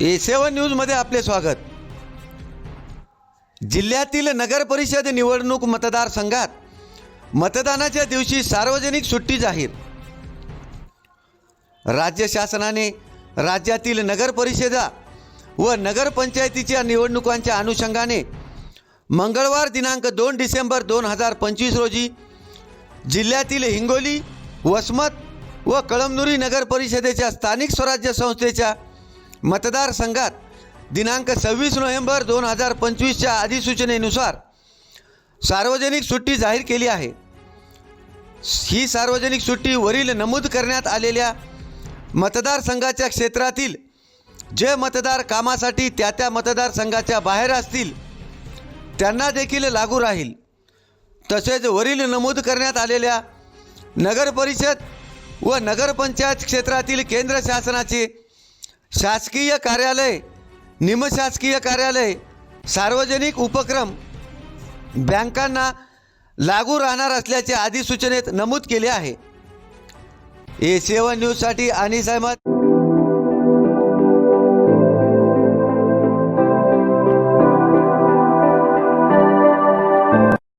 ए सेवन न्यूजमध्ये आपले स्वागत. जिल्ह्यातील नगर परिषद निवडणूक मतदारसंघात मतदानाच्या दिवशी सार्वजनिक सुट्टी जाहीर. राज्य शासनाने राज्यातील नगर परिषदा व नगरपंचायतीच्या निवडणुकांच्या अनुषंगाने मंगळवार दिनांक दोन डिसेंबर दोन हजार पंचवीस रोजी जिल्ह्यातील हिंगोली वसमत व कळमनुरी नगर परिषदेच्या स्थानिक स्वराज्य संस्थेच्या मतदारसंघात दिनांक सव्वीस नोव्हेंबर दोन हजार पंचवीसच्या अधिसूचनेनुसार सार्वजनिक सुट्टी जाहीर केली आहे. ही सार्वजनिक सुट्टी वरील नमूद करण्यात आलेल्या मतदारसंघाच्या क्षेत्रातील जे मतदार कामासाठी त्या त्या मतदारसंघाच्या बाहेर असतील त्यांना देखील लागू राहील. तसेच वरील नमूद करण्यात आलेल्या नगरपरिषद व नगरपंचायत क्षेत्रातील केंद्र शासनाचे शासकीय कार्यालय निमशासकीय कार्यालय सार्वजनिक उपक्रम बँकांना लागू राहणार असल्याचे अधिसूचनेत नमूद केले आहे. ए सेवन न्यूजसाठी अनिस अहमद.